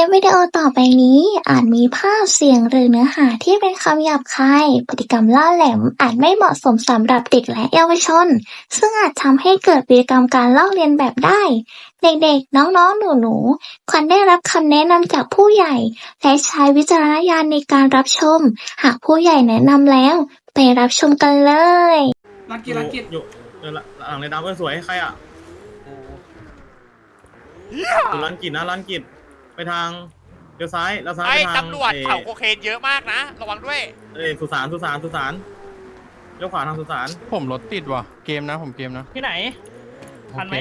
ลิปวิดีโอต่อไปนี้ อาจมีภาพเสียงหรือเนื้อหาที่เป็นคำหยาบคาย พฤติกรรมล่าแหลมอาจไม่เหมาะสมสำหรับเด็กและเยาวชน ซึ่งอาจทำให้เกิดพฤติกรรมการลอกเลียนแบบได้ เด็กๆ น้องๆ หนูๆ ควรได้รับคำแนะนำจากผู้ใหญ่ และใช้วิจารณญาณในการรับชม หากผู้ใหญ่แนะนำแล้ว ไปรับชมกันเลย ลักกี้ลักกี้อยู่เออหลังเลยดาวเออสวยใครอะอยู่ร้านกิจนะร้านกิจ ไปทางเลี้ยวซ้ายแล้วซ้ายไอ้ไปทางตำรวจอ่อเผาโคเคนเยอะมากนะ ระวังด้วย เอ้ยสุสานสุสานสุสานเลี้ยวขวาทางสุสานผมรถติดว่ะ เกมนะผมเกมนะที่ไหน ทันไหมเก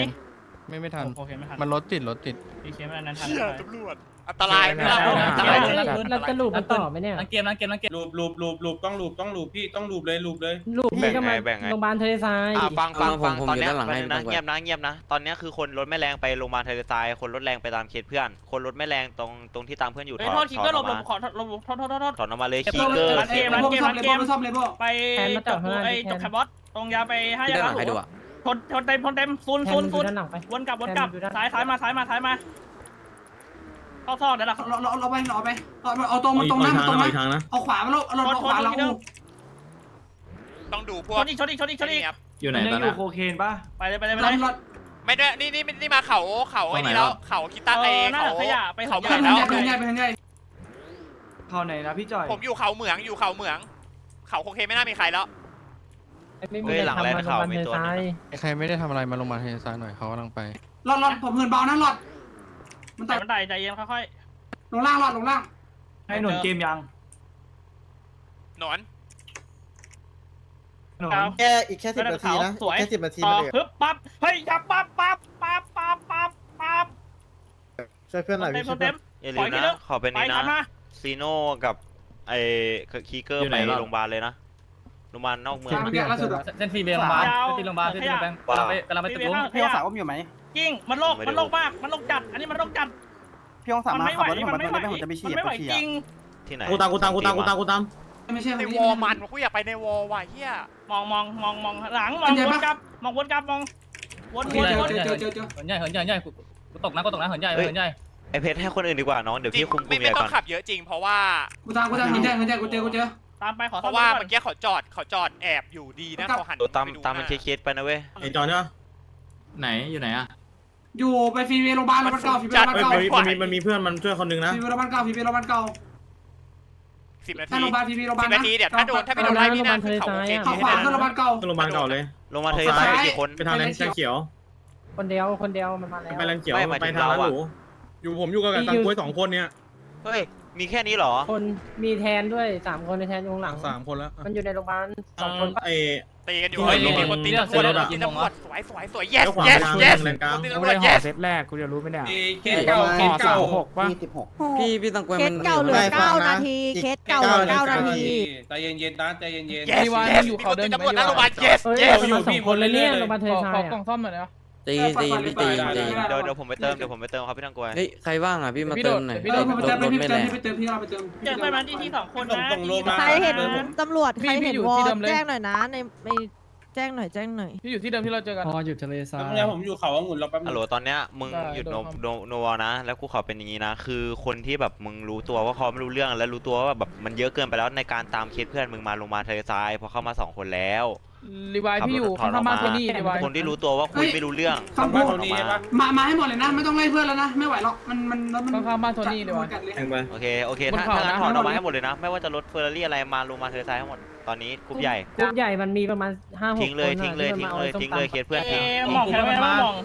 ไม่ไม่ทัน โอเคไม่ทันมันรถติดรถติด พีเคไม่ทันนั้นทันเชี่ยไม่ทันตำรวจ อันตรายไม่นะได้อันตรายไม่ได้อันตรายเราจะลูปมันต่อไหมเนี่ยลังเกมลังเกมลังเกมลูบลูบลูบลูบต้องลูบต้องลูบพี่ต้องลูบเลยลูบเลย ลูปนี่ก็มาโรงพยาบาลทะเลทรายอะฟังฟังผมฟังผมตอนเนี้ยอยู่ด้านหลังแป๊บให้นึงนะพี่เงียบนะเงียบนะ ตอนเนี้ยคือคนรถไม่แรงไปโรงพยาบาลทะเลทราย คนรถแรงไปตามเคสเพื่อน คนรถไม่แรงตรงตรงที่ตามเพื่อนอยู่ถเฮ้ยอนโทษคิงถอก็นหลอบอกหลมาบขอโทษหลบโทษโทษโทษโทษถอนออกมาเลยเก็บคีตัวเกอร์ร้านเกมร้านเกมร้านเกมซ่อมเลยซ่อมเลยไปจบไอ้จบแคบอสตรงยาไปห้าที่ยาด้านหลาลังหูให้ดูอะชนชนเต็มชนเต็มซูนแทซูนนดูซูนด้านหลังไปวนกลับวนกลับแทนดูด้านซ้ายซ้ายมาซ้ายมาซ้ายมา เข้าซอกเดี๋ยวละเราเราเราไปเราไปเอาเอาตรงมันอีตกรงนะทางตรงนะนะอีกทางนะเอาขวามาเราเราเอาขวาเราต้องดูพชวกนอีกชนอีกชนอีกชนอีกครับอยู่ไหนตอนอยู่นี้โคเคนป่ะไปเลยไปเลยไปเราเลยเราไม่ได้นี่นี่นี่มาเขาเขาไอ้นี่แล้วเขาคิต้าเอไอ้อน่าเขาจะขยะไปเขาเขาเหใหมืญ่องแล้วไปทางใหญ่ไปทางใหญ่เข้าไหนนะพี่จ่อยผมอยู่เขาเหมืองอยู่เขาเหมือง เขาโคเคนไม่น่ามีใครแล้วไม่มีอะไรทำมาโรงพยาบาลทะเลทรายใครไม่ได้ทำอะไรมาลงมาลทะเลทรายหน่อยเขากำลังไปหลอดหลอดผมเหินเบานะหลอด มันแต่แต่มันไต่ใจเย็นค่อยลงล่างหลอดลงล่างให้หนุนเกมยังหนอนหนุนๆเอา แค่อีกแค่ไม่สิบได้นาทีนะสวย แค่สิบนาทีต่อมาเลยฮึบปั๊บเฮ้ยจับปั๊บปั๊บปั๊บปั๊บปั๊บปั๊บช่วยเพื่อนหน่อยเต็มพี่ช่วยเต็เพื่อนม อย่าลืมนะขอเป็นไปนี้ทันะนมาซีโน่กับไอ้คีเกอร์ไปโรงพยาบาลเลยนะโรงพยาบาลนอกเมืองเมื่อกี้ล่าสุดอะเส้นฟีเรียงโรงพยาบาลเส้นฟีโรงพยาบาลเส้นฟีโรงพยาบาลกำลังไปกำลังไปตึกลุงพี่องศาอุ้มอยู่ไหม กิ้งมันโลกมันโลกมาก มันโลกจัด อันนี้มันโลกจัด พี่องศามันมาไม่ไหขัวบรถผมมัมานไม่เดิไหวนผมจะไปฉี่มันไม่ไหวไปฉี่จริง ที่ไหนกูตามกูตามกูตามกูตามกูตามไม่ใช่ในวอลมันกูอยากไปในวอลว่ะเฮียมองมองมองมองหลังมองวนกลับ มองวนกลับมองวนเจวนอวนเจอเจอเจอเจอเหินใหญ่เหินใหญ่ใหญ่กูตกนะกูตกนะเหินใหญ่เหินใหญ่ไอเพชรให้คนอื่นดีกว่าน้องเดี๋ยวจริงพี่คุมกไม่ลุ่มไม่ใหญ่ต้อก่องนขับเยอะจริงเพราะว่า กูตามกูตามเงินแจ้งเงินแจ้งกูเจอกูเจอ ตามไปขอเพราะว่าเมื่อกี้เขาจอดเขาจอดแอบอยู่ดีนะเขาหันตามไปดูตามมันหเคสๆไปนะเว้ยไอจอนใช่ปะไหนอยู่ไหนอะ อยู่ไปฟรีเวโรงพยาบาลโรงพยาบาลเก่าฟรีเวโรงพยาบาลเฮ้ยเก่ามันมีมันมีเพื่อนมันช่วยคนหนึงนะฟรีเวโรงพยาบาลเก่าฟรีเวโรงพยาบาลเก่าสิบนาถ้าทีโรงพยาบาลฟรีเวโรงพยาบาสิลบนะนาทีเดี๋ยวถ้าโดนถ้าไม่โดนไล่พี่นะคือเขาโคเคนเขาขวาขึ้นโรงพยาบาลเก่าขึ้นโรงพยาบาลเก่าเลย ลงมาทะเลทรายไปกี่คน ไปทางแลนด์แลนด์เขียว คนเดียวคนเดียวมันมาแล้วไปแลนด์เขียว ไม่หมายถึไปงทางเราร้านอะ หรูอยู่ผมอยู่กับตังกล้วยสองคนเนี่ยเฮ้ย มีแค่นี้เหรอ คนมีแทนด้วยสามคนในแทนอยู่ข้างหลัง สามคนแล้วมันอยู่ในโรงพยาบาลสองคนไอ ตีกันอยู่เฮ้เฮ้ยยมีคนตีตำรวจเรื่องตีตำรวจสวยสวยสวย yes เลี้ยวขวา yes ไปทาง yes แลนด์กลางตีตำรวจ yes แรกกูจะรู้ไหมเนี่ยเคสเก่าเคสเก่าหกป่ะสิบหกพี่พี่ตังกวยเคมัสนเก่าเหลือเก้านาทีเคสเก่าเหลือเก้านาทีใจเย็นๆนะใจเย็น yes yes มีคนตีตำรวจหน้าโรงพยาบาล yes เฮ้ย yes มันสองคนเลยเนี่ยโรงพยาบาลทะเลทรายอะใจเย็นใจเย็นพี่ ใจเย็นใจเย็นเดี๋ยวเดี๋ยวผมไปเติมเดี๋ยวผมไปเติมครับพี่ตังกวยเฮ้ยใครว่างอะพี่มาเติมหน่อยเออไปเติมรถพี่ไม่ไปแรเติมงพี่ไปเติมพี่เราไปเติมเจอเพื่อนมันที่ที่สองคนนะใครเห็นตำรวจใครเห็นวอลแจ้งหน่อยนะในในแจ้งหน่อยแจ้งหน่อยพี่อยู่ที่เดิมที่เราเจอกันพออยู่ทะเลทรายๆผมอยู่เขาองุ่นเราแป๊บนึฮัลงโหลตอนเนี้ยมึงได้หยุดโดโนนครับโนโนวอลนะแล้วกูขอเป็นอย่างนี้นะ คือคนที่แบบมึงรู้ตัวว่าเขาไม่รู้เรื่องและรู้ตัวว่าแบบมันเยอะเกินไปแล้วในการตามเคสเพื่อนมึงมาลงมาลทะเลทรายเพราะเข้ามาสองคนแล้ว รีวายพี่อยู่ข้างๆบ้านโทนี่รีวายคนที่รู้ตัวว่าคุยไม่รู้เรื่อง คำพูดออกมามา มาให้หมดเลยนะ ไม่ต้องไล่เพื่อนแล้วนะ ไม่ไหวหรอก มัน มันมันข้างๆบ้านโทนี่ดีกว่ากัดเลย แทงไปโอเค โอเคบนถ้าเขาถ้างั้นนะถอนออกมาให้หมดเลยนะ ไม่ว่าจะรถเฟอร์รารี่อะไรมาลงมาทะเลทรายทั้งหมด ตอนนี้กรุ๊ปใหญ่ กรุ๊ปใหญ่มันมีประมาณห้าหกคนทิ้งเลยทิ้งเลยทิ้งเลยทิ้งเลยเคสเพื่อนเอทิ้งมองแค่ไม่มอง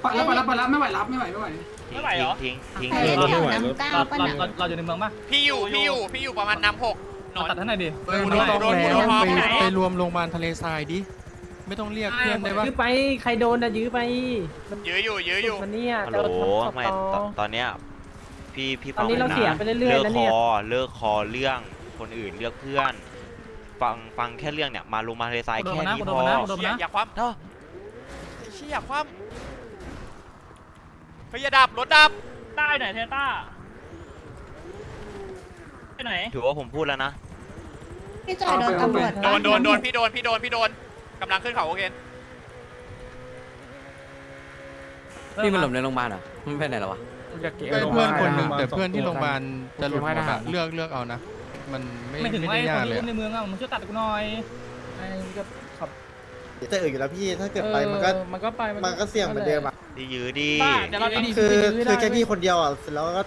ไปแล้วไปแล้วไปแล้วไม่ไหวรับไม่ไหวไม่ไหวไม่ไหวเหรอทิ้งทิ้งใครทิ้งเที่ยวน้ำก้าวปะเราน่ะเราเราอยู่ในเมืองป่ะพี่อยู่พี่อยู่พี่อยู่ประมาณน้ำหก หนอนตัดท่านไหนดิไม่ต้องโดนแล้วโดนไปไหนไปรวมโรงพยาบาลทะเลทรายดิ ไม่ต้องเรียกเพื่อนได้ปะยื้อไป ใครโดนอะยื้อไปยื้ออยู่ยื้ออยู่มันเนี่ยฮัลจะโหลทำไม่ต่อตอนตอนเนี้ยพี่พี่ตอนนี้ฟัเรางผมเสียไปเรื่อยๆเลิกแล้วคเนี่ยอเลิกคอเรื่องคนอื่นเลือกเพื่อน ฟังฟังแค่เรื่องเนี่ยมาลงมาทะเลทรายโดนแค่นะนี้โดพนอนะโดนเชี่ยนะอย่าคว่เนาะำเชี่ยอย่าคว่ำเฮ้ยอย่าดับรถดับใต้ไหนเทต้า ไปไหนถือว่าผมพูดแล้วนะ พี่จอยโดนตำรวจโดนโดนโดนพี่โดนพี่โดนพี่โดนกำลังขึ้นเขาโอเคพี่มันหลบในโรงพยาบาลเหรอมันไปไหนแล้ววะเพื่อนเพื่อนคนหนึ่งแต่เพื่อนที่โรงพยาบาลจะหลุดหมดอะเลือกเลือกเอานะ มันไม่ไม่ถึงไม่ไอ้ได้คยากนเลยที่อะในเมืองอะมึงช่วยตัดกูหน่อยไอ้ก็ขับจะอื่นอยู่แล้วพี่ถ้าเกิดไปมันก็มันก็ไปมันก็เสี่ยงเหมือนเดิมอะดียื้อดี ป้าเดี๋ยวเราจะคือคือแค่พี่คนเดียวอะเสร็จแล้วก็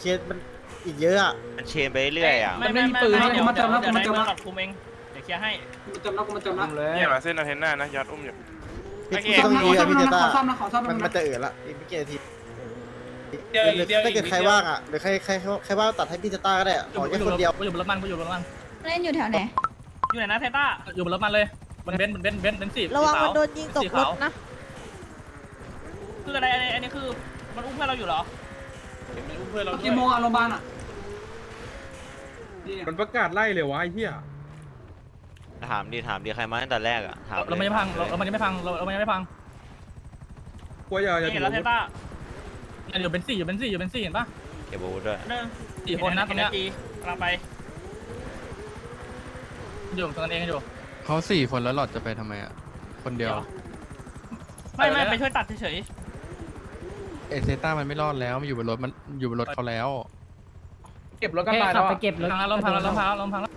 เคสมัน อีกเยอะอะมันเชนไปเรื่อยอะไม่ไม่ไม่เดี๋ยวเดี๋ยวเดี๋ยวในเมืองหลับคุมเองเดี๋ยวเคลียร์ให้ มันจำแล้วกูมันจำแล้วเนี่ยมาเส้นอาเทนหน้านะยัดอุ้มอยู่ พี่โอเค พี่ต้องดีอะพี่เจต้าขอซ่อมนะขอซ่อมมันนะมันจะเอื่นละอีกไม่กี่นาทีเดี๋ยวหรือเดี๋ยวถ้าเกิดใครว่างอะหรือใครใครใครว่างตัดให้พี่เจต้าก็ได้อะขอแค่คนเดียวกูอยู่บนรถมันกูอยู่บนรถมันเล่นอยู่แถวไหน อยู่ไหนนะเทต้าอยู่บนรถมันเลยมันเบนซ์มันเบนซ์เบนซ์เบนซ์สีระวังสีมันขาวโดนยิงตกรถนะคืออะไรอันนี้อันนี้คือมันอุ้มเพื่อนเราอยู่เหรอเพื่อนเรากี่โมงอะโรงพยาบาลอะนี่ มันประกาศไล่เลยวะไอ้เหี้ยถามดีถามดีใครมาตั้งแต่แรกอะถามเราไม่ได้พังเราเรามันยังไม่พังเราเรามันยังไม่พังกลัวอย่าอย่านี่เห็นแล้วเทต้าเนี่ยอยู่เป็นสี่อยู่เป็นสี่อยู่เป็นสี่เห็นปะเก็บอาวุธด้วยสี่คนนะตรงเนี้ยกำลังไปอยู่ตรงนั้นเองอยู่เขาสี่คนแล้วหลอดจะไปทำไมอะ คนเดียว ไม่ไม่ไปช่วยตัดเฉยเอเซต้ามันไม่รอดแล้วมันอยู่บนรถมันอยู่บนรถเขาแล้ว เก็บรถกันตายแล้วไปเก็บรถพังแล้วลมพังแล้วลมพังแล้วลมพังแล้ว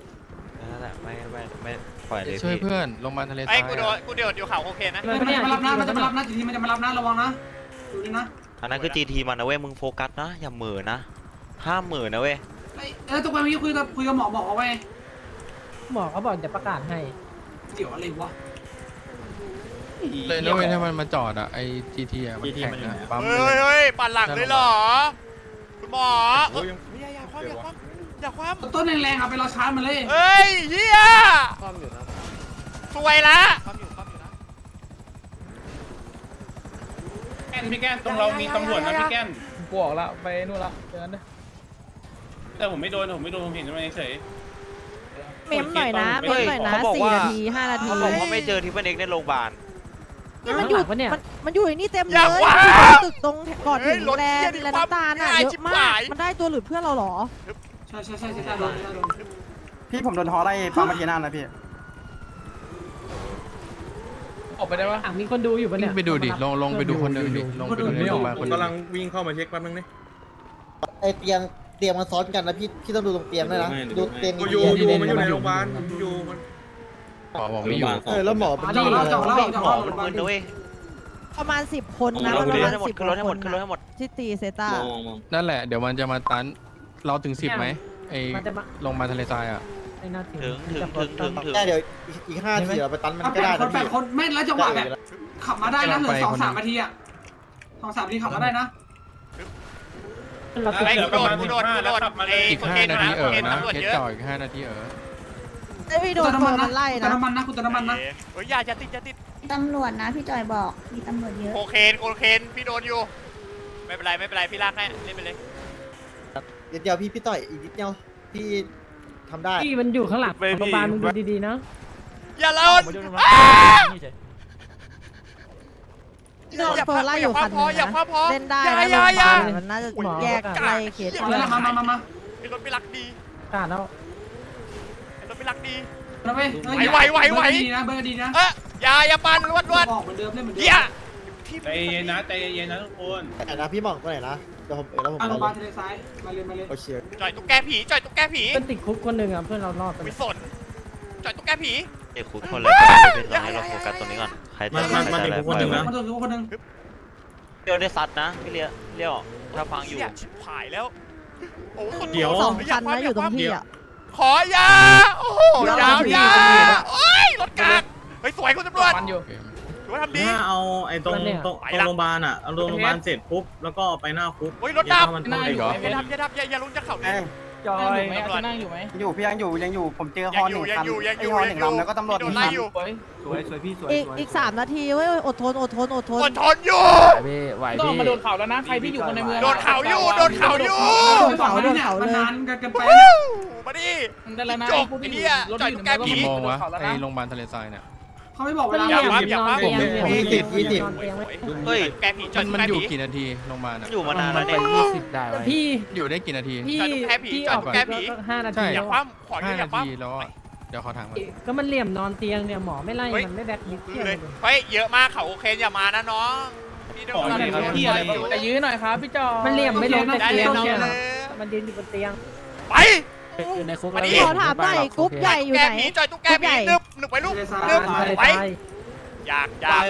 นั่นแหละไม่ไม่ไม่ปล่อยเลยช่วยพี่เพื่อนโรงพยาบาลทะเลทไอ้รายกูโดนอะกูเดือดอยู่เขาโอเคนะมันจะมารับนะมันจะมารับนะทีนี้มันจะมารับนะระวังนะดูนี่นะอันนั้นคือ GT มันนะเว้ยมึงโฟกัสนะอย่าเหม่อนะห้ามเหม่อนะเว้ยไอ้เออตัวไปเมื่อกี้คุยกับคุยกับหมอบอกเอาไว้หมอเขาบอกจะประกาศให้เดี๋ยวอะไรวะเลยนะเว้ยถ้ามันมาจอดอะไอจีทีอะมันแข่งนะปั๊มเฮ้เลยยเฮ้ยปั่นหลังเลยเหรอคุณหมอ โอ้ยยังอย่าอย่าคว่ำอย่าคว่ำอย่าคว่ต้นแรงๆอะไปรอชาร์จมันเลยำเฮ้ยเฮียสวยละแก้นพี่แก้นตรงเรามีตำรวจนะพี่แก้นกูออกละไปนู่นละเจอกันนะแต่ผมไม่โดนผมไม่โดนผมเห็นมันเฉยเมมหน่อยนะเมมหน่อยนะสี่นาทีห้านาทีเขาบอกว่าไม่เจอทิปเปิลเอ็กในโรงพยาบาล นี่มันอยู่ข้างหลังปะเนี่ย มันมันอยู่ในนี่เต็มเลอยย่าว่าตึกตรงก่อนถึงแลนด์แลนด์น้ำตาลน่ะเยอะมากมันได้ตัวหรือเพื่อนเราเหรอ ใช่ใช่ใช่ใช่ใช่โดนโดนพี่ผมโดนทอไล่ปั๊มมาทีนั่นนะพี่ ออกไปได้ปะอะมีคนดูอยู่ปะเนี่ย ไปดูดิลงลงไปดูคนหนึ่งดิลงไปดูในโรงพยาบาลผคนมหนึ่ง กำลังวิ่งเข้ามาเช็คแป๊บนึงนี่ ไอเตียงเตียงมันซ้อนกันนะพี่พี่ต้องดูตรงเตียงด้วยนะดูเตียงกูดีอยู่ๆอยู่มันอยู่ในโรงพยาบาลอยู่มัน หมอบอกไม่อยู่ เออแล้วหมอเป็นจอดแล้วจอดแล้วเด็กจอดหมอแล้วมันมึนนะเว้ยประมาณสิบคนนะขึ้นประรมาถณให้หมดสิบขึ้นรถให้หมดขึ้นรถให้หมดที่ตีเซต้านั่นแหละ เดี๋ยวมันจะมาตัน เราถึงสิบไหมไอมันจะมาโรงพยาบาลทะเลทรายอะไอ้น่าถึงถึงถึงถึงถึงถึงได้เดี๋ยวอีกห้าทีเราไปตันมันเอาก็แปได้ดคนนะแปพี่ดคนไม่แล้วจังหวะแบบขับมาได้นะเหลือสองสามนาทีอะสองสามนาทีขับมาได้นะเราติดไอ้เหลืกูอประโดมานณกูโดนกูโดนขับมาเลยไอ้อีกคนห้าเคนนานะทีเออเคนนะตำรวจเคสเยอะต่ออีกห้านาทีเออ ไอ้พี่โดกูนเติมโดน้ำมันนนะมันไล่กูเติมนะ น้ำมันนะกูเติมน้ำมันนะเฮ้ยอย่าอย่าติดอย่าติดตำรวจนะพี่จอยบอกมีตำรวจเยอะ โคเคนโคเคนพี่โดนอยู่ ไม่เป็นไรไม่เป็นไรพี่ลากให้เล่นไปเลยนิดเดียวพี่พี่ต่อยอีกนิดเดียวพี่ทำได้พี่มันอยู่ข้างหลังโรงพยาบาลมึงดูดีๆนะอย่าเล่นโดนเฟอร์ไล่อยู่คันนึงอย่าคว้านะพอเล่นได้อย่านะอย่าอย่ามันน่าจะแยกไล่เคสเอาแล้วมามามามาไอ้รถไม่รักดีกาดแล้ว ไอ้รถไม่รักดี แล้วไปไหวไหวไหว ดีนะเบอร์ดีนะเอออย่าอย่าปั่นรวดรวดออกเหมือนเดิมเล่นเหมือนเดิมเฮียใจเย็นนะใจเย็นนะทุกคนไหนนะพี่บอกตัวไหนนะเดี๋ยวผมเออแล้วผมอะไปโรงพยาบาลเลยทะเลซ้ายมาเลยมาเลยโอเคจ่อยตุ๊กแกผีจ่อยตุ๊กแกผีเพื่อนติดคุกคนหนึ่งอะเพื่อนเรารอดไปไม่สนจ่อยตุ๊กแกผี เด็กคุกคนเลยไม่เป็นไรให้เราโฟกัสตรงนี้ก่อนใครมันจะมันมันใครอีกจะคนหนึ่งนะมาตัวคือคนหนึ่งเดี๋ยวได้ซัดนะพี่เลี้ยเลี้ยวถ้าฟังอยู่เหี้ชิบหายแล้ว โอ้คนเดี๋ยวสองคันนะอยู่ตรงพี่อะ ขอยา โอ้โหยาวยาโอ้ยรถกลางเฮ้ยสวยคุณตำรวจมันอยู่ ถือว่าทำดี ถ้าเอาไอ้ตรงตรงไปตรงละ โรงพยาบาลอะเอาโรงพยาบาลเสร็จปุ๊บแล้วก็ไปหน้าคุกเฮ้ยรถดับอย่าให้มันเข้าได้เหรอ อย่าดับอย่าดับอย่าอย่าลุ้นจะเข่าดิ จอยไหมจะนั่งอยู่ไหมอยู่พี่ยังอยู่ยังอยู่ผมเจอยังอยู่ยังอยู่ยังอยู่ยังอยู่แล้วก็ตำรวจไล่อยู่สวยสวยพี่สวยอีกอีกสามนาทีเว้ยอดทนอดทนอดทน อดทนอยู่ต้องมาโดนเข่าแล้วนะ ใครที่อยู่คนในเมืองโดนเขาอยู่ โดนเขาอยู่ โดนเขาโดนเขาเลย นานกันไปวู้ มาดิได้แล้วนะจบไอ้เหี้ยจ่อยตุ๊กแกผี กี่โมงวะโดนเข่าแล้วไอนะโรงพยาบาลทะเลทรายเนี่ย เขาไม่บอกเวมันลาเหอลี่ย่ายมครับอย่านอนครับเตียงเหลี่ยมยี่สิบยี่สิบนอนเตียงไว้เฮ้ยแกผีจ่อยมันตุ๊กมันแกอยู่ผีกี่นาทีโรงพยาบาลอะอยู่มานานแล้วเนี่ยแต่พี่อยู่ได้กี่นาที พี่จอดตุ๊กแกผีพี่จออดอกตุ๊กแกผีก็ห้านาใช่ทีอแล้ย่าวคว่ำขอห้าอย่านาคว่ทีแล้วอะเดี๋ยวขอถามก่อนก็มันเหลี่ยมนอนเตียงเนี่ยหมอไม่ไล่มันไม่แบกลิฟำเที่ยเลยเลยเฮ้ยเยอะมากเขาโอเคอย่ามานะน้องพี่โดขอนหน่อยครับพี่อะไรบ้าง แต่ยื้อหน่อยครับพี่จอมันเหลี่ยมไม่ลงได้เตียงต้องเนาเขียนะมันยืนอยู่บนเตียงไป อยู่ในคุกมาดิขอถามหน่อยกรุ๊ปใหญ่อยู่แกไหน ผีจอยตุ๊กแกผีนึบนึบไปลูกนึบไปอยากอยาก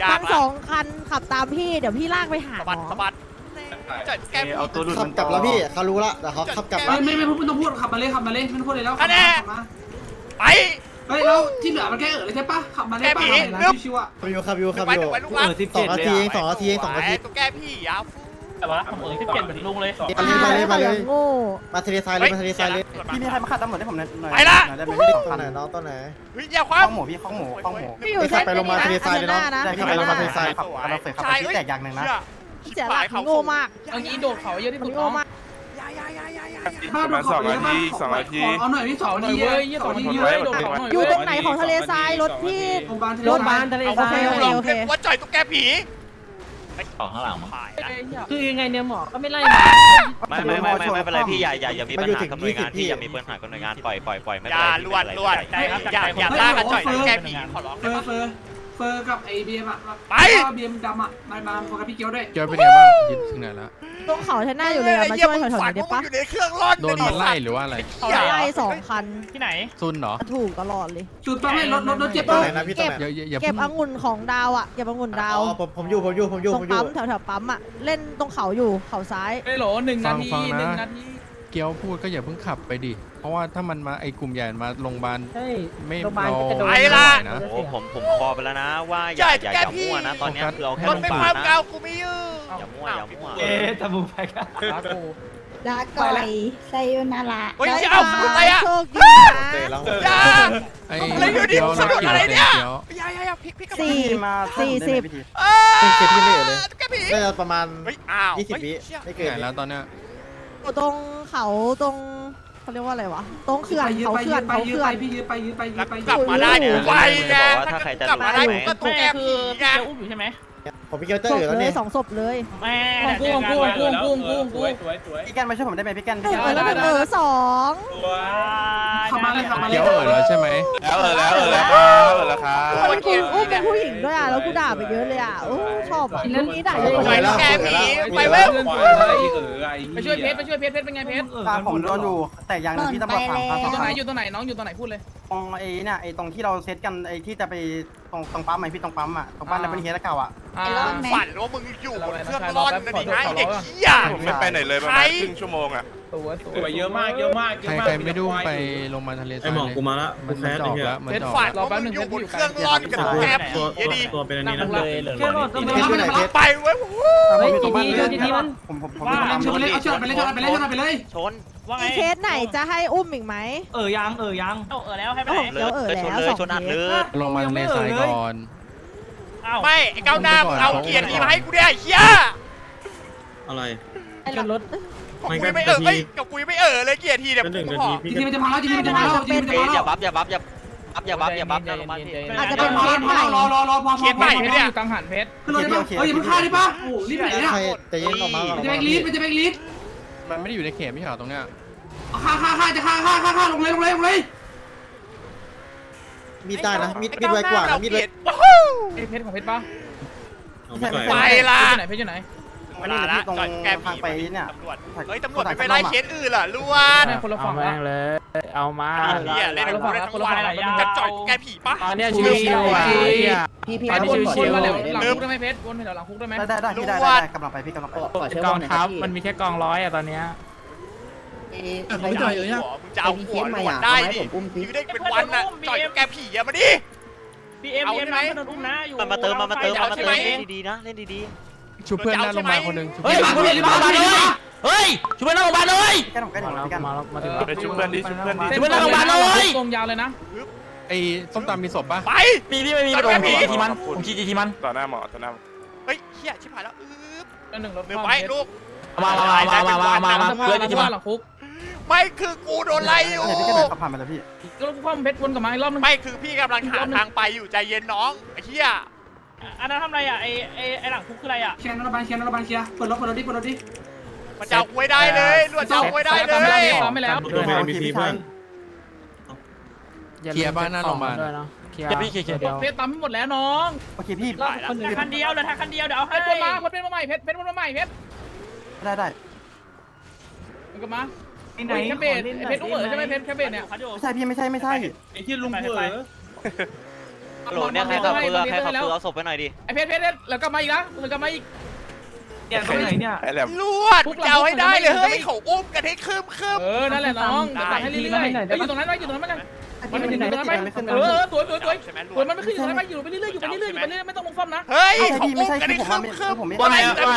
อยากทั้งสองคันขับตามพี่เดี๋ยวพี่ลากไปหาสะหมบัดอสะบัดจอยตุ๊กแกผี เอาตัวหลุดขับกลับแล้วพี่เขารู้ละเดี๋ยวเขาขับกลับไม่มาไม่ไม่พูดไม่ต้องพูดขับมาเลยขับมาเลยไม่ต้องพูดเลยแล้วขับมาไป เฮ้ยแล้วที่เหลือมันแค่เออเลยใช่ปะขับมาเลยป่ะชิวๆอะขับอยู่ขับอยู่ขับไปอยู่ไปลูกรักสองนาทีเองสองนาทีเองสองนาที ตุ๊กแกผียาว แต่ว่าผมเออที่เปลี่ยนเป็นลุงเลยมาเลยมาเลยมาเลยโง่มาทะเลทรายเลยมาทะเลทรายเลยพี่มีใครมาไปละต้นไหนน้องต้นไหนเฮ้ยอย่าคว้าหมูพี่ข้องหมูข้องหมูพี่อยู่ไปเส้นไปลงมาทะเลทรายเลยเนาะนะได้ครับไปลงมาทะเลทรายขับเราเฟยขับไปแตกอย่างหนึ่งนะเสียหลักโง่มากเอางี้โดดเขาเยอะที่มัสุนดโง่มากถ้าโดนขอเลยป่ะสองนาทีเอาหน่อยพี่สองเขาหน่นาอยทีเว้ยยี่สองนาทีเว้ยโดดเขาหน่อยอยู่เว้ยตรงไหนของทะเลทรายรถพี่โรงพยาบาลรถบ้านทะเลเอาทรายไปลงขึ้นว่าจ่อยตุ๊กแกผี ของข้างหลังมั้ง คือยังไงเนี่ยหมอ ก็ไม่ไล่ไม่ไม่ไม่ไม่ไม่เป็นไรพี่อย่าอย่าอย่ามีปัญหากับหน่วยงานพี่อย่ามีปัญหากับหน่วยงานปล่อยปล่อยปล่อยไม่อเป็นย่าไรลวดลวดอย่าอย่าล่ากันจ่อยตุ๊กแกผีขอร้องเฟอร์เฟอร์เฟอร์กับไอเบียมอะเบียมดำอะมามาโฟกัสพี่เกียวด้วย เกียวเป็นไงบ้างยึดถึงไหนแล้ว ตรงเขาแทนหน้าอยู่เลยอะมาช่วยถอยๆหน่อยได้ปะอยู่ในเครื่องร่อนโดนมันไล่หรือว่าอะไรไล่สองคันที่ไหนซุนเหรอถูกตลอดเลยจุดปั๊มให้รถรถรถเจ็บต้ตันวไหนนะพี่ต้นไหนอย่าอย่าอย่าเก็บเพิ่งองุ่นของดาวอะเก็บองุ่นดาวอ๋อผมผมอยู่ผมอยู่ผมอยู่ตรผงมอยู่ปั๊มแถวแถวๆปั๊มอะเล่นตรงเขาอยู่เขาซ้ายไอ้โหลหนึ่งนาทีฟังๆนะหนึ่งนาทีเกียวพูดก็อย่าเพิ่งขับไปดิ เพราะว่าถ้ามันมาไอ้กลุ่มใหญ่มาโรงพยาบาลใช่ไม่โรงพยาบาลเราก็จะโดน ไปละนะ โอ้ผมผมคอไปแล้วนะว่าอย่าอย่าอย่ามั่วนะตอนนี้คือเอาแค่รโรถงพไม่ยาคบาลวามนะเก่ากูไม่ยืมอย่ามั่วอย่ามั่วเอ๊ะตะบูไปกันลากูลาก่อยไซยูนาระเฮ้ยเอ้าอะไรอะโชคดีเตะนะแล้วอย่า ไอ้อะไรอยู่ดิเกียวสนุกอะไรเนี่ยเกียวอย่าอย่าอย่าพลิกพลิกกลับสี่สี่สิบเป็นเกมที่เละเลย ตุ๊กแกผีได้ประมาณ เฮ้ยอ้าว20วิไม่เกิเกินดแล้วตอนเนี้ยอยู่ตรงเขาตรง เขาเรียกว่าอะไรวะตรงเขื่อนไปยืดเขาไปยืเขื่อนดไปเขายืดเขื่อไปนพี่ยืดไปยืดไปยืแล้วดไปกลับมาได้เดี๋ยวไวไงบอกว่าถ้าใครจะกลับมาได้รู้ไหมก็ตุ๊กแม่แกคืผีอไง เจ้าอุ้มอยู่ใช่ไหม ผมพี่เกียวเตอศร์พอยู่แล้วเลเนี่ยยสองศพเลยแม่กุ้งกุ้งกุ้งกุ้งกุ้งสวยสวยสวยพี่แกนมาช่วยผมได้ไหมพี่แกนหนึ่งแล้วหนึ่งเออสองขับมาเลยขับมาเลเกียยวเออแล้วใช่ไหมแล้วเออแล้วเออแล้วครับเออแล้วครับคนกูอุ้มเป็นผู้หญิงด้วยอะแล้วกูด่าไปเยอะเลยอะโอ้ชอบอะเรื่องนี้ด่าเยอะจ่อยเลยตุ๊กแกผีไปเว้ยไปช่วยเพชรไปช่วยเพชรเพชรเป็นไงเพชรตาผมโดนอยู่แต่อย่างนึงพี่ตำรวจสามพันอยู่ตรงไหนอยู่ตรงไหนน้องอยู่ตรงไหนพูดเลยตรงไอ้เนี่ยไอ้ตรงที่เราเซตกันไอ้ที่จะไปตรงตรงปั๊มไหมพี่ตรงปั๊มอะตรงปั๊มแล้วเป็นเฮียแล้วเก่าอะอ่า ฝันว่ามึงอยู่บนเครื่องร่อนนะดิไอ้เด็กเหี้ยผมไม่ไปไหนเลยประมาณครึ่งชั่วโมงอะ ตัวสสวยเยอะมากเยอะมากใครใครไม่ดูไปโรงพยาบาลทะเลทไอ้รายหมอเลยกูมาละมันกูแคมันสจะอไอ้อกเหี้ยแล้วมันจะออกฝันว่ามึงอยู่บนเครื่องร่อนกับตุ๊กแกผีตัวไอ้ดิตัวเป็นอันนี้นะแค่รอดตำรวจขึ้นไปไหนเพชรไปเว้ยเฮ้ยกี่ทีเจอกี่ทีมันผมผมผมชนไปเลยเอาชนไปเลยชนไปเลยชนไปเลยชนว่าไงมีเคสไหนจะให้อุ้มอีกไหมเออยังเออยังเออเออแล้วให้ไปโอ้ไหนโหเดี๋ยวเออชนแล้วเลยสองชนอัดเคเลสยลงมาทะเลทรายก่อน อ้าวไม่ไอ้ก้าวหน้ามึงเอาเกียรติมาให้กูได้ไอ้เหี้ยอะไร ขึ้นรถ กับกูยังไม่เออเอ้ยกับกูยังไม่เออเลยเกียรติทีเนี่ยก็หนึ่งกูนาขอทีพี่ทีมันจะพังแล้วทีมันจะพังแล้วทีมันจะเอ้พัยงอแล้ย่าวบัฟอย่าบัฟอย่าอย่าบัฟอย่าบัฟนะโรงพยาบาลเพชรอาจจะเป็นเคสใหม่รอรอรอพอพเคอสใหม่เพชรเนี่ยอยู่กังหันเพชรขึ้นรถได้ปะเฮ้ยอย่าเพิ่งฆ่าได้ปะโอ้รีบไหนเนี่ยใครแต่ยังออกมาออกมันจะมาแบกลีดมันจะแบกลีดมันไม่ได้อยู่ในเขตไม่ใช่เหรอตรงเนี้ยฆ่าฆ่าฆ่าจะฆ่าฆ่าฆ่าฆ่าลงเลยลงเลยลงเลยมีดได้นะมีดมีดไวกว่านะมีดไวเพชรของเพชรปะไปละเพชรอยู่ไหน เพชรอยู่ไหนอันนี้พี่ตรงทางไปเนี่ยตำรวจเฮ้ยตำรวจไม่ไปไล่เคสอื่นเหรอล้วนคนละฝั่งละเอามาไอ้เหี้ยเล่นกับกูได้ทั้งวันจะจ่อยแกผีปะอันนี้ชิวๆอะพี่พี่ไปวนวนมาเดี๋ยวหลังคุกได้ไหมเพชรวนไปเดี๋ยวหลังคุกได้ไหมได้ได้ได้พี่ได้ได้กำลังไปพี่กำลังไปกองทัพมันมีแค่กองร้อยอะตอนเนี้ยมึงจะเอาหัวมึงจะเอาหัวหลวดได้ดิยืดได้เป็นวันน่ะจ่อยแกผีอะมาดิพีเอ็มเอาพีเอ็มใช่ไหมน้ำถนนอุ้มนะอยู่มันมาเติมมันมาเติมมันมาเติมใช่ไหมเล่นดีๆนะเล่นดี ชูเพื่อนหน้าโรงพยาบาลคนหนึ่งชูเฮ้เพื่ยอนมาคนเดียวรีบมาเลยเฮ้ยช่วยนั่งโรงพยาบาลเลยพี่แกนผมแกนผมพี่แกนมาแล้วมาถึงไปชุบเพื่อนดิชุบเพื่อนดิช่วยนั่งโรงพยาบาลเลยตรงยาวเลยนะไอ้ส้มตำมีศพปะไปมีพี่ไม่มีไปโดนทีมันผมชี้ทีมันต่อหน้าหมอต่อหน้าเฮ้ยเฮียชิบหายแล้วอึ๊บหนึ่งรถหนึ่งไว้ลูกมามามามามามามาเพื่เพื่ออนนที่ทีมามันหลังคุกไม่คือกูโดนไล่อยู่เดี๋ยวพี่แกนขับผ่านมาแล้วพี่ก็รถความเพชรวนกลับมาอีกรอบนึงไม่คือพี่กำลังหาทางไปอยู่ใจเย็นน้องไอ้เหี้ย อันนั้นทำอะไรอะไอไอไอหลังคุกคืออะไรอะเคลียร์นรบาลเคลียร์นรบาลเคลียร์เปิดรถเปิดรถดิเปิดรถดิมันจะเอาไว้ได้เลยรวดจะเอาไว้ได้เลยตามไปแล้วตัวเป็น MVP เพื่อนเคลียร์บ้านหน้าโรงพยาบาลด้วยเนาะเคเดี๋ยวพี่เคลียร์เคลียร์เดี๋ยวเพชรตามให้หมดแล้วน้องโอเคพี่ตายแล้วเหลือคันเดียวเหลือคันเดียวเดี๋ยวเอาเพให้ชรวนมาเพชรวนมาใหม่เพชรเพชรวนมาใหม่เพชรได้ได้มันก็มาไหนแคเบตเพชรอุ้งเอ๋อใช่ไหมเพชรแคเบตเนี่ยไม่ใช่พี่ไม่ใช่ไม่ใช่ไอ้ที่ลุงเผลอฮัล โหลเนี่ยใครขับเรือใครขับเรือเอาศพไปหน่อยดิไอเพชรเพชรแล้วก็มาอีกนะแล้วก็มาอีก เนี่ยตรงไหนเนี่ยลวดมึงจะเอาให้ได้เลยเฮ้ยเขาอุ้มกันให้คืมคืมเออ นั่นแหละน้องเดี๋ยวตัดให้เรื่อยๆอยู่ตรงนั้นไว้อยู่ตรงนั้นไว้เลยมันไม่ถึงตรงนั้นไว้เออสวยสวยสวยใช่ไหมลสววยดมันไม่ขึ้นอยู่ตรงนั้นไว้อยู่ไปเรื่อยๆอยู่ไปเรื่อยๆอยู่ไปเรื่อยๆไม่ต้องลงซ่อมนะเฮ้ยไม่ใช่เขาพี่ไม่อุ้มใช่กันพี่ให้ผมคืว่ามไม่คืมผมไม่อะไร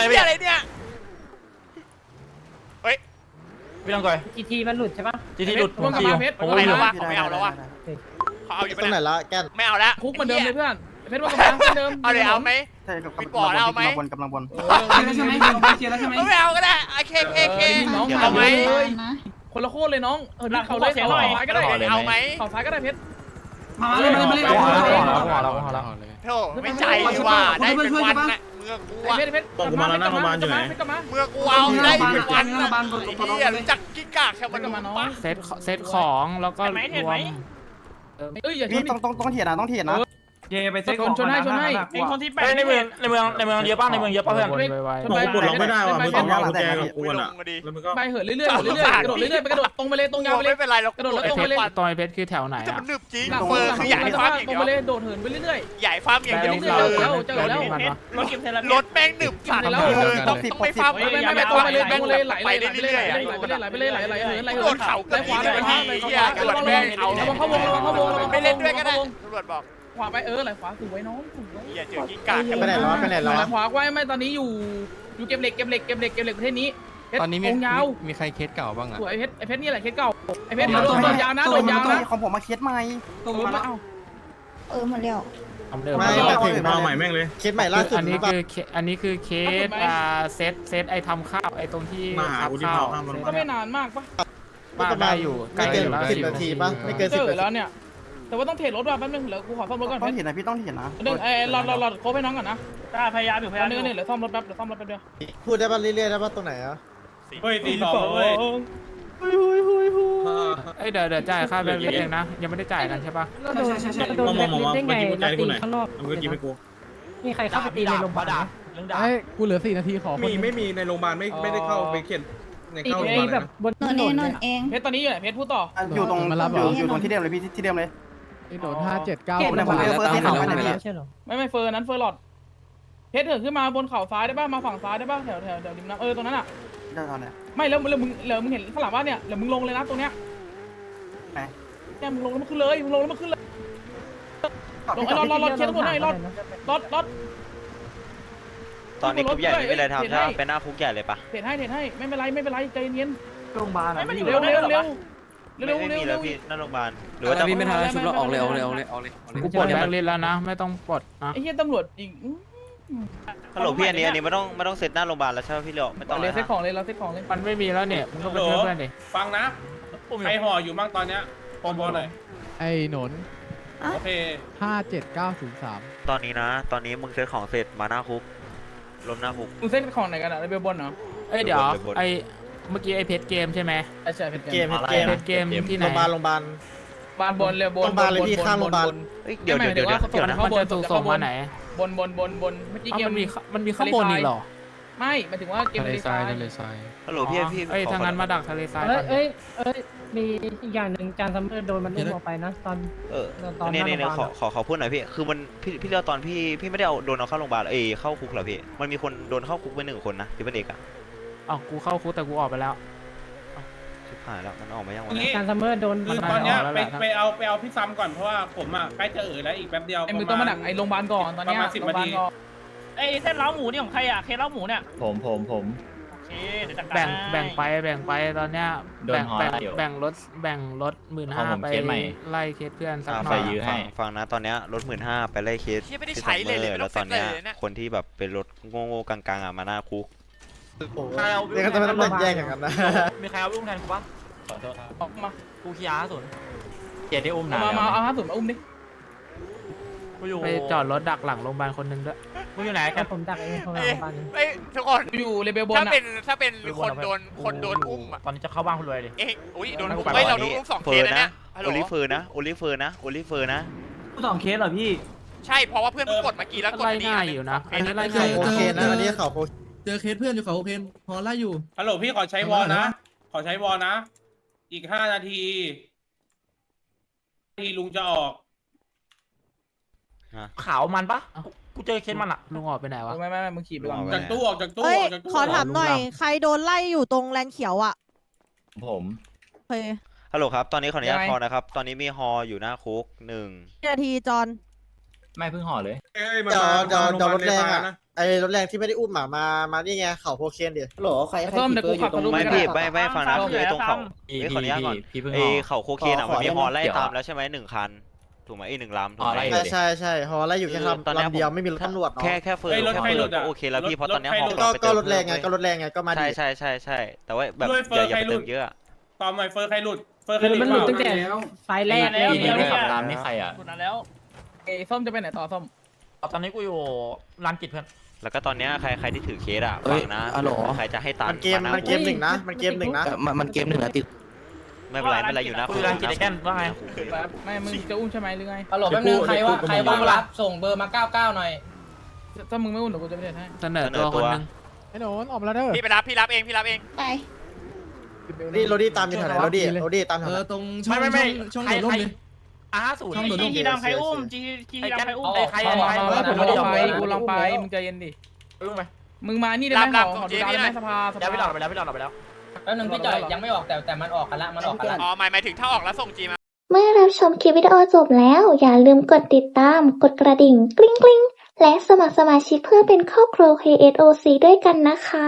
เนี่ยอะไรเนี่ยพี่ต้องก่อยจีทีมันหลุดใช่ปะจีทีหลุดผมกลับคิวมาเพชรผมไม่ไม่แล้วรู้วะเขาไม่เอาแล้ววะ เขาเอาอยู่ตรงไหนปะละแก้นไม่เอาละคุกเหมือนเดิมเลยเพื่อนเพชรว่ากำลังเดิมเอาเลยเอาไหม ใช่กับปิดบ่อแล้วเอาไหมกำลังบนกำลังบน เออเคลียร์แล้วใช่ไหมเคลียร์แล้วใช่ไหมไม่เอาก็ได้โอเคโอเคโอเคน้องเอาไหมคนละโคตรเลยน้องเออเขาเลยเขาซ้ายก็ได้เอาไหมเขาซ้ายก็ได้เพชรมาเลยมาเลยมาเลยเอามาหัวเลยเราหัวเราหัวเราหัวเราโธ่ไม่ใจเลยว่าได้เป็นวันน่ะเมื่อกูไออะเพชรเพชรกลับมาแล้วกลับมาอยู่ไหนกลับมาเมื่อกูเอาได้เป็นวันหน่ะน้าบ้านบนไอ้ตัวรถเหี้ยเลยรู้จักกิ้งก่าแค่วันกลับมาน้องปะเซตเซตของแล้วก็รวม เอ้ยอย่าชพี่นต้องต้องต้องเถียงนะต้องเถียงนะ เยไปเซ็ตชนชนให้ชนให้เองคนที่แปดในเมืองในเมืองในเมืองเยอะป่ะในเมืองเยอะป่ะเพื่อนชนไปปลดล็อกไม่ได้ว่ะไม่ต้องย่างหลังแต่พี่กูลงมาดิไปเหินเรื่อยๆเรื่อยๆกระโดดเรื่อยๆไปกระโดดตรงไปเลยตรงยาวไปเลยไม่เป็นไรเรากระโดดแล้วตรงไปเลยตอยเพชรคือแถวไหนจะอะมันหนึบจริงหลังเฟอร์คือใหญ่ตรงฟ้าอย่างตรงเดียวไปเลยโดดเหินไปเรื่อยใหญ่ฟ้าอย่างเดียวเดี๋ยวเดี๋ยวเจอแล้วรถเก็บเทเลรถแม่งหนึบสัตว์แล้วต้องต้องไปฟ้าๆไม่ไม่ไม่ตรงไปเลยตรงไปเลยไหลไหลไหลไปเลยไหลไปเลยไหลไปเลยไหลไหลเหินไหลเหิโดนนเขาไหลขวาไหลขวาไหลขวาตำรวจแม่งเอาระวังเข้าวงระวังเข้าวงระวังไม่เล่นด้วยก็ได้ตำรวจบอกขวาไปเออไหลขวาถูกไว้น้องถูกไว้ เหี้ยเจอกิ้งก่าแค่ไปไหนแล้ววะไปไหนแล้วไหลวะขวาไว้ไม่ตอนนี้อยู่อยู่เก็บเหล็กเก็บเหล็กเก็บเหล็กเก็บเหล็กประเทศนี้เพชรตอนนี้มีองยาวมีใครเคสเก่าบ้างอะสวยไอ้เพชรไอ้เพชรนี่แหละเคสเก่าไอ้เพชรโดนโดนยาวนะโดนยาวนะของผมมาเคสใหม่ตรงเออมามาแล้วเอาเออหมดแล้วทำเดิมไม่ไม่มาถึงไม่มาใหม่แม่งเลยเคสใหม่ล่าสุดอันนี้หรือเปล่าคือเคอันนี้คือเคสอ่าเซตเซตไอทำข้าวไอตรงที่ขับข้าวก็ไม่นานมากปะบ้าประมาได้ณอยู่ไม่เกินได้สิบอยู่นาทีปะไม่เกินเจสิบอนาทีแล้วเนี่ย แต่ว่าต้องเทรดรถว่ะแป๊บนึงเหลือกูขอซ่อมรถก่อนต้เพองชรเถียงนะพี่ต้องเถียงนะเดี๋ยวเออเราเราเราโค้ชให้น้องก่อนนะพยายามอยู่พยาแป๊ยาบมนึองยู่เนี่ยเดี๋ยวซ่อมรถแป๊บเดี๋ยวซ่อมรถแป๊บเดียวพูดได้ป่ะเรื่อยๆได้ป่ะตรงไหนอะเฮ้ยตีสองเลยเอ้ยเดี๋ยวเดี๋ยวจ่ายค่าแบงค์เองนะ ยังไม่ได้จ่ายกันใช่ปะใช่ใช่ใช่โดนแบบนี้ได้ไงนัดตีข้างนอกเมื่อกี้ไม่กูมีใครเข้าไปตีในโรงพยาบาลไอ้กูเหลือสี่นาทีขอคนมีไม่มีในโรงพยาบาลไม่ไม่ได้เข้าไปเขียนในตีเข้าโรงพยาบาลแบบบนถนนเลยเพชรตอนนี้อยู่ไหนเพชรพูดต่ออยู่ตรงอยู่อยู่ตรงที่เดิมเลยพี่ที่เดิมเลย ไอ้โดนห้าเจ็ดเก้าเขตผมโรงพยาบาลเฟิร์สที่สองไปไหนพี่ใช่หรอไม่ไม่เฟอร์นั้นเฟอร์หลอดเพชรเถิดขึ้นมาบนเขาซ้ายได้ป่ะมาฝั่งซ้ายได้ป่ะแถวแถวแถวริมน้ำเออตรงนั้นอะได้ตอนไหนไม่แล้วแล้วมึงแล้วมึงเห็นข้างหลังบ้านเนี่ยแล้วมึงลงเลยนะตรงเนี้ยไหนแกมึงลงแล้วมันขึ้นเลยมึงลงแล้วมันขึ้นเลยลงไอ้รอดรอดรอดเคลียร์ทั้งหมดหน่อยรอดรอดรอดตอนนี้คุกใหญ่ไม่มีอะไรทำเห็นใช่ให้ปะเป็นหน้าคุกใหญ่เลยปะเทรดให้เทรดให้ไม่เป็นไรไม่เป็นไรใจเย็นโรงพยาบาลไม่มันอยู่เร็วได้เร็วหรอเร็ววะเร็ว ไม่เร็วไม่มีเร็วแล้วพี่หน้าโรงพยาบาลหรือว่าจะพี่ไม่ทันแล้วชุบแล้วออกเลยออกเลยออกเลยออกเลยออกเลยกูปลดแบงค์ลิสแล้วนะ ไม่ต้องปลดนะไอ้เหี้ยตำรวจยิงฮัลโหลพี่อันนี้อันนี้ไม่ต้องไม่ต้องเซตหน้าโรงพยาบาลแล้วใช่ไหมพี่เหลียวไม่ต้ต่อองเลยนะเซ็ตของเลยเราเซ็ตของเลยมันไม่มีแล้วเนี่ยมึงก็ไปเพื่อนเพื่อนดิฟังนะใครห่ออยู่บ้างตอนเนี้ยบอลบอลหน่อยไอ้หนนโอเคห้าเจ็ดเก้าศูนย์สามตอนนี้นะ ตอนนี้มึงเซตของเสร็จมาหน้าคุกลมหน้าคุกมึงเซ็ตของไหนกันอะในเบลบอลเหรอเอ้ยเดี๋ยวเดี๋ยวบนไอ เมื่อกี้ไอเพชรเกมใช่ไหมไอ้ใช่เป็นเกมเกมเพชรเกมที่ไหน โรงพยาบาลโรงพยาบาล บานบนเลยบนโรงพยาบาลเลยพี่ข้างโรงพยาบาล เอ้ยเดี๋ยวเดี๋ยวเดี๋ยวเดี๋ยวเดี๋ยวนะมันจะถูกส่งมาไหนบนบนบนบนเมื่อกี้เอ้าเกมมันมีมันมีข้างบนอีกเหรอไม่หมายถึงว่าเกมทะเลดีทรายไซน์ทะเลทรายฮัลโหลพี่พี่เอ้ยขอทางนั้นมาดักทะเลทรายเอ้ก่ยอนเอ้ยเอ้ยมีอีกอย่างหนึ่งจานซัมเมอร์โดนมันอุ้มออกไปนะ ตอนเออตอนหเนี่ยน้าเนี่ยโรงพเนี่ยยาบาลขอขอขอพูดหน่อยพี่คือมันพี่พี่เลียวตอนพี่พี่ไม่ได้เอาโดนเอาเข้าโรงพยาบาลเอ้ยเข้าคุกเหรอพี่มันมีคนโดนเข้าคุกไปหนึ่งคนนะที่เป็นเด็กอะ อ๋อกูเข้าคุกแต่กูออกไปแล้ว ชิบหายแล้วมันออกมายังวะนี่จานซัมเมอร์โดนคือมันตอนเนี้ยแล้วไปแหละไปเอาไปเอาพี่ซัมก่อนเพราะว่าผมอะใกล้จะเอ่อแล้วอีกแป๊บเดียวไอ้มึงต้องมาดักไอ้โรงพยาบาลก่อนตอนเนี้ยประมาณ10โรงพยาบาลนาทีก่อนไอ้เส้นเล้าหมูนี่ของใครอะเคสเล้าหมูเนี่ยผมผมผม โอเคเดี๋ยวจัดการแบ่งให้แบ่งไปแบ่งไปตอนเนี้ยโดนแบ่งห่อแบ่งไล่อยู่แบ่งรถแบ่งรถหมื่นขอห้างผมไปเคสใหม่ ไล่เคสเพื่อนสักอ่าหน่ฟัองยยื้อให้ ฟังฟังนะตอนเนี้ยรถหมื่นห้าไปไล่เคสเหี้ยไม่ได้ที่ใช้เลยเลยซัมมอร์ไม่ต้แล้องวตอนเนี้ยเซ็ตเลยเนี่ย คนที่แบบเป็นรถโง่ๆกลางๆอะมาหน้าคุก เดี๋ยวก็จะไม่ต้องแบ่งแยกอย่างนั้นนะ มีใครเอาอุ้มแทนกูปะออกมากูขี้อาศูนย์เจ็ดได้อุ้มเอานะมามาเอาห้าศูนย์มาอุ้มดิกูอยู่ไปจอดรถดักหลังโรงพยาบาลคนหนึงด้วยมึงอยู่ไหนแต่กันผมดักเองของโรเอ้ยงพยาบาลนี้เอ้ยทุกคน อยู่เลเบลบนถ้าอะเป็นถ้าเป็นคนโดนคนโดนอุ้มอะ ตอนนี้จะเข้าบ้านคุณรวยดิ เอ้ยอุ้ยโดนนั่นกูอุ้มไปเฮ้ยก่เราอนโดนอุ้มสองเฟเคอสร์แล้วนะเนี่ยฮัลโหลโอลิเฟอร์นะโอลิเฟอร์นะโอลิเฟอร์นะ สองเคสเหรอพี่ ใช่เพราะว่าเพื่อนมึงกดเมื่อกี้แล้วกดไล่อันนี้ง่ายอันอนี้ยู่นะอันนี้ไล่เขาง่ายโอเคนะอันนี้เขาโอเจอเคสเพื่อนอยู่เขาโอเพนพอไล่อยู่ ฮัลโหลพี่ขอใช้วอลนะ ขอใช้วอลนะ อีกห้านาทีทีลุงจะออก ขาวมันปะกูเจอเคสมันอะลุงออกไปไหนวะ ไม่ไม่ไม่มึงขี่ไปก่อนเอาไว้จากตู้ออกจากตู้เอ้ย ออกจากตู้ขอถามหน่อย ใครโดนไล่อยู่ตรงแลนเขียวอะผมเฮ้ยฮัลโหลครับ ตอนนี้ขออนุญาตยังไง พอนะครับ ตอนนี้มีฮออยู่หน้าคุกหนึ่งนาทีจอน ไม่เพิ่งห่อเลย เอ้ยมันเดี๋ยวมาเดี๋ยวมาเดี๋ยวรถแรงโพยาบาลอะนะไอ้รถแรงที่ไม่ได้อุ้มหมามามานี่ไงเขาโพเคนเดี๋ยวโหลใครใครส้มเดี๋ยวกูขับทะลุไม่ด้พี่ไม่ไม่ฟังนะคือไอ้ตรงเขาพี่เอ้ยขออนุญาตก่อนพี่เพิ่งไอ้ห่อ เขาโคเคนอะขอมันมีขอฮอไล่เดี๋ยวตามแล้วใช่ไหมหนึ่งคันถูกไหมอีกหนึ่งลำถูกอ๋อไหมไล่ใช่ใช่ใช่ฮอไล่อยู่แค่คือตอนลำเนี้ยลำเดียวผมไม่มีรถตำรวจเนาะแค่แค่เฟิร์เอ้ยรถแค่ใครเฟิหลุร์ดอะก็โอเคแล้วพี่เพราะตอนเนี้ยรถฮอใครหลุด ก็ไปก็เติมรถแรงไงก็รถแรงไงก็มาใช่ดิใช่ใช่ใช่แต่ว่าแบบด้วยเฟิอร์ย่าอย่าใครไปหลุเติด มเยอะอะตอนใหม่เฟิร์สใครหลุด เฟิร์สใครหลุดมันหลุดเปา ตั้งแต่ไฟแรกแล้วเดียวไม่เนี่ยขับตามไม่ใครอะสุดนั้นแล้ว เอ้ส้มจะไปไหนต่อส้มตอนนี้กูอยู่ร้านกิจเพื่อน แล้วก็ตอนเนี้ยใครใครที่ถือเคสอะเอ้ฟัยงนะฮัลโหลใครจะให้ตังมันค์เกมาะมันเกมหนึ่งนะ มันเกมหนึ่งนะ เอ่อมันมันเกมหนึ่งอะติด ไม่เป็นไรไม่เป็นไรอยู่หน้ากูอยู่ร้านกิจไอ้แก้นว่าไง แบบไม่มึงจะอุ้มใช่ไหมหรือไงฮัลโหลแป๊บนึงใครว่าใครว่างรับส่งเบอร์มา 99 หน่อย ถ้ามึงไม่อุ้มเดี๋ยวกูจะไม่ได้ให้เสนอตัวคนหนึงไอ้หนูออกมาแล้วเด้อ พี่ไปรับ พี่รับเอง พี่รับเอง ไป นี่โรดี้ตามอยู่แถวไหนโรดี้โรดี้ตามแถวเอไหน อตรงช่องไม่ไม่ไม่ช่องใครโดดร่มใครเลย อาศูนย์ช่องโดดร่จีมจีดำใครอุ้มจีจีไอ้ดำแก้นใครอุ้มไอ้ใครมาใครมาใครผมไม่ลได้องไปไปกูลองไปมึงใจเย็นดิลุงไปมึงมานี่ได้ไหมรับขอรับขอดูส่งดาวได้ไหม JP สภาสแล้วพี่หลอภาดไปแล้วพี่หลอดไปแล้วแป๊บนึงพี่จ่อยยังไม่ออกแต่แต่มันออกกันละมันออกกันละอ๋อหมายหมายถึงถ้าออกแล้วส่งจีมาเมื่อรับชมคลิปวิดีโอจบแล้ว อย่าลืมกดติดตาม กดกระดิ่งกริ๊งกริ๊งและสมัครสมาชิกเพื่อเป็นครอบครัว KSOC ด้วยกันนะคะ